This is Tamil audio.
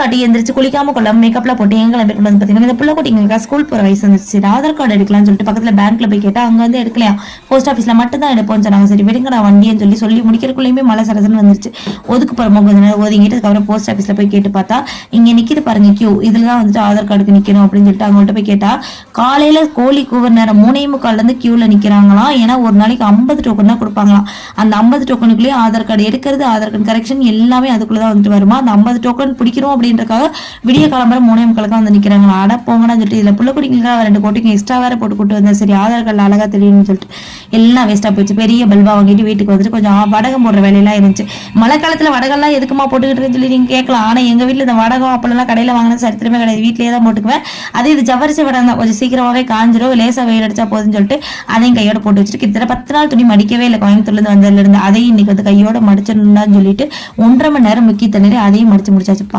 காட்டி எந்திரிச்சு குளிக்காம கொள்ளாம மேக்கப்லாம் போட்டு எங்களை பேர் கொண்டு வந்து பார்த்தீங்கன்னா இந்த பிள்ளை குட்டிங்களுக்கு ஸ்கூல் போற வயசு வந்துச்சு. சரி ஆதார் கார்டு எடுக்கலாம்னு சொல்லிட்டு பக்கத்துல பேங்க்ல போய் கேட்டால் அங்கே வந்து எடுக்கலையா? போஸ்ட் ஆஃபீஸில் மட்டும் தான் எடுப்போம்னு சொன்னாங்க. சரி விடுங்க நான் வண்டின்னு சொல்லி சொல்லி முடிக்கிறக்குள்ளேயுமே மழை சரசன்னு வந்துருச்சு. ஒதுக்கு போகிற கொஞ்ச நேரம் ஒதுங்கிட்டு அதுக்கப்புறம் போஸ்ட் ஆஃபீஸில் போய் கேட்டு பார்த்தா இங்கே நிக்கிது பாருங்க கியூ இதுல தான் வந்துட்டு ஆதார் கார்டுக்கு நிக்கணும் அப்படின்னு சொல்லிட்டு அவங்கள்ட்ட போய் கேட்டால் காலையில் கோழி கூவர் நேரம் மூணே முக்கால்லேருந்து க்யூவில் நிக்கிறாங்களாம். ஏன்னா ஒரு நாளைக்கு ஐம்பது டோக்கன் தான் கொடுப்பாங்களாம். அந்த ஐம்பது டோக்கனுக்குள்ளேயே ஆதார் கார்டு எடுக்கிறது ஆதார் கார்டு கரெக்ஷன் எல்லாமே அதுக்குள்ளதான் வந்துட்டு வருமா? அந்த ஐம்பது டோக்கன் பிடிக்கிறோம் அப்படின்றக்காக விடிய காலம்பரம் மூணே முக்களுக்கு வந்து நிற்கிறாங்களா அட போங்கன்னு சொல்லிட்டு இதில் புள்ள குடிங்களுக்காக ரெண்டு கோட்டிங்க எக்ஸ்ட்ரா வேற போட்டு கூட்டு வந்தேன். சரி ஆதார் கார்டில் அழகாக தெரியும்னு சொல்லிட்டு எல்லாம் வேஸ்ட்டாக போயிடுச்சு. பெரிய பல்பா வாங்கிட்டு வீட்டுக்கு வந்துட்டு கொஞ்சம் வடகம் போடுற வேலையெல்லாம் இருந்துச்சு. மழை காலத்தில் வடகம்லாம் எதுக்குமா போட்டுக்கிட்டு சொல்லி நீங்கள் கேட்கலாம். ஆனால் எங்கள் வீட்டில் இந்த வடகம் அப்பெல்லாம் கடையில் வாங்கின சரித்திரமே கிடையாது. வீட்டிலேயே தான் போட்டுக்குவேன். அதே இது ஜவரிசி வடகம் தான். கொஞ்சம் சீக்கிரமாகவே காஞ்சிரும். லேசாக வெயில் அடிச்சா போதுன்னு சொல்லிட்டு அதையும் கையோட போட்டு வச்சுட்டு கிட்டத்தட்ட பத்து நாள் துணி மடிக்கவே இல்லை. கோயம்புத்தூர்லேருந்து வந்ததுலேருந்து அதையும் இன்னைக்கு வந்து கையோட மடிச்சிடணும்னு சொல்லிட்டு ஒன்றரை மணி நேரம் முக்கிய தண்ணீர் அதையும் மடிச்சு முடிச்சாச்சுப்பா.